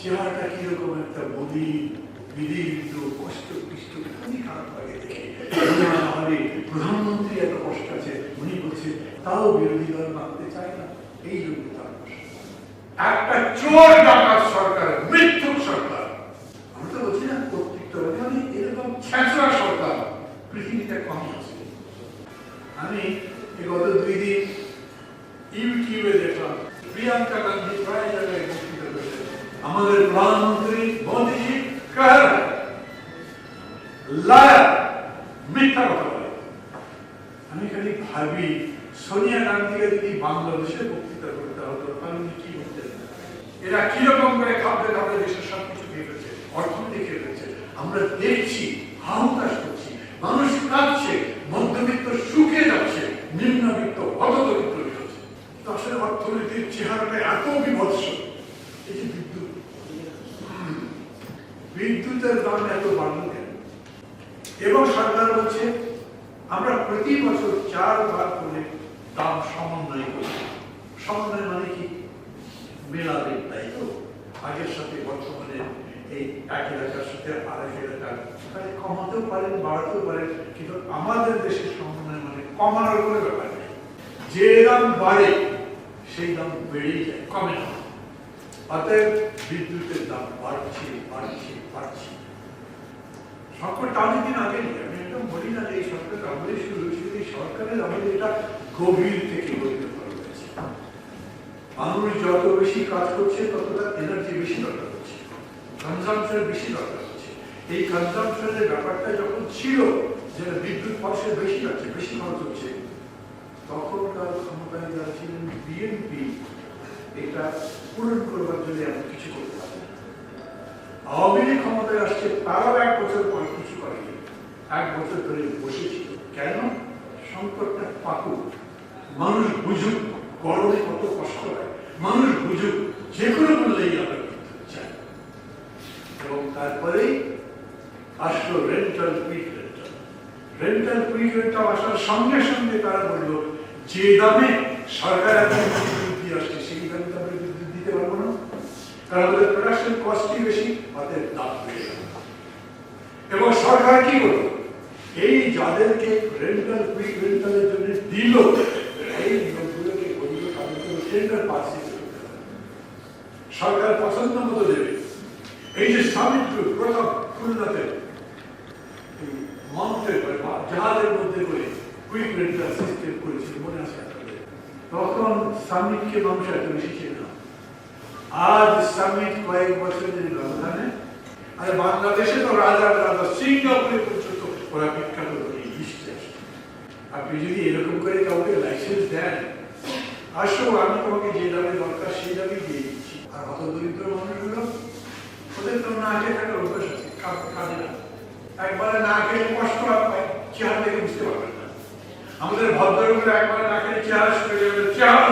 চেহারাটা কীরকম একটা বলি বিদীর্ঘ কষ্ট কৃষ্ট খুবই খারাপ লাগে আমাদের প্রধানমন্ত্রী এত কষ্ট আছে উনি বলছে তাও বিরোধী দল মানতে চায় না। এই জন্য তার একটা চোর ডাকাত সরকার মৃত্যুক সরকার। আমরা তো বলছি না মানে এরকম সরকার। পৃথিবীতে কম আছে। আমি গত দুই দিন ইউটিউবে দেখলাম প্রিয়াঙ্কা গান্ধী প্রায় জায়গায় আমাদের প্রধানমন্ত্রী মোদীজি মিথ্যা কথা বলে? আমি খালি ভাবি, সোনিয়া গান্ধীকে যদি বাংলাদেশে বক্তৃতা করতে হতো, তাহলে কি বলতেন? এরা কীরকম করে খাদ্য খাদ্য দেশের সবকিছু খেয়ে ফেলছে, অর্থনীতি খেয়ে ফেলছে। আমরা দেখছি হাহুতাশ করছি, মানুষ কাঁদছে, মধ্যবিত্ত শুকিয়ে যাচ্ছে, নিম্নবিত্ত হতদরিদ্র হচ্ছে আসলে অর্থনীতির চেহারাটা এত বিভৎস, এই যে বিদ্যুতের দাম এত বাড়লো কেন? এবং সরকার বলছে, আমরা প্রতি বছর চারবার করে দাম সমন্বয় করি। সমন্বয় মানে কি? মেলাবে তাই তো? আগের সাথে বর্তমানে এই এক এলাকার সাথে আরেক এলাকার। তাহলে কমাতেও পারেন, বাড়াতেও পারেন, কিন্তু আমাদের দেশের সমন্বয় মানে কমানোর কোনো ব্যাপার নেই। যে দাম বাড়ে, সেই দাম বেড়েই যায়, কমে না। অতএব বিদ্যুতের দাম বাড়ছে বাড়ছে বাড়ছে। সংকটটা অনেকদিন আগে আমি একদম বলি না যে এই সরকার আমলে শুরু এই সরকারের আমলে এটা গভীর থেকে করা হয়েছে। মানুষ যত বেশি কাজ করছে, ততটা এনার্জি বেশি দরকার হচ্ছে। কনজামশন বেশি দরকার হচ্ছে। এই কনজামশনের ব্যাপারটা যখন ছিল যে বিদ্যুৎ খরচে বেশি যাচ্ছে, বেশি খরচ হচ্ছে, তখনকার ক্ষমতায় যারা ছিলেন বিএনপি এটা পূরণ করবার জন্য এমন কিছু করতে পারে আওয়ামী লীগ ক্ষমতায় আসছে তারাও এক বছর পর কিছু করেনি। এক বছর ধরে বসেছিল। কেন? সংকটটা পাকুক। মানুষ বুঝুক গরমে কত কষ্ট হয়। মানুষ বুঝুক যে কোনো মূল্যেই আমরা বিদ্যুৎ চাই। এবং তারপরেই আসলো rental quick rental. Rental rental আসার সঙ্গে সঙ্গে তারা বলল, যে দামে সরকার এখন বিদ্যুৎ দিয়ে আসছে সেই দামে তো আমরা বিদ্যুৎ দিতে পারব না কারণ ওদের প্রোডাকশন কস্টই বেশি অতএব দাম বেড়ে এবং সরকার কি করল? এই যাদেরকে রেন্টাল কুইক রেন্টালের জন্য দিল, এই লোকগুলোকে বলল তাদেরকে টেন্ডার পাস সরকার পছন্দ মতো দেবে। এই যে সামিট গ্রুপ প্রথম খুলনাতে, এই মাউন্টেন মানে মা- জাহাজের মধ্যে করে কুইক রেন্টাল সিস্টেম করেছিল, মনে আছে? তখন সামিটকে মানুষ এত বেশি ছিল না। আজ সামিট কয়েক বছরের ব্যবধানে আর বাংলাদেশে তো রাজা রাজা সিঙ্গাপুরে পর্যন্ত ওরা বিখ্যাত আপনি যদি এরকম করে কাউকে লাইসেন্স দেন, আসো, আমি তোমাকে যে দামে দরকার সেই দামে দিয়ে দিচ্ছি। আর অত দরিদ্র মানুষগুলো, ওদের তো না খেয়ে থাকার অভ্যাস আছে, খাবে না। একবারে না খেলে কষ্ট চেহারা থেকে বুঝতে পারবেন না। আমাদের ভদ্রলোকেরা একবারে না খেলে চেহারা শুকে যাবে, চেহারা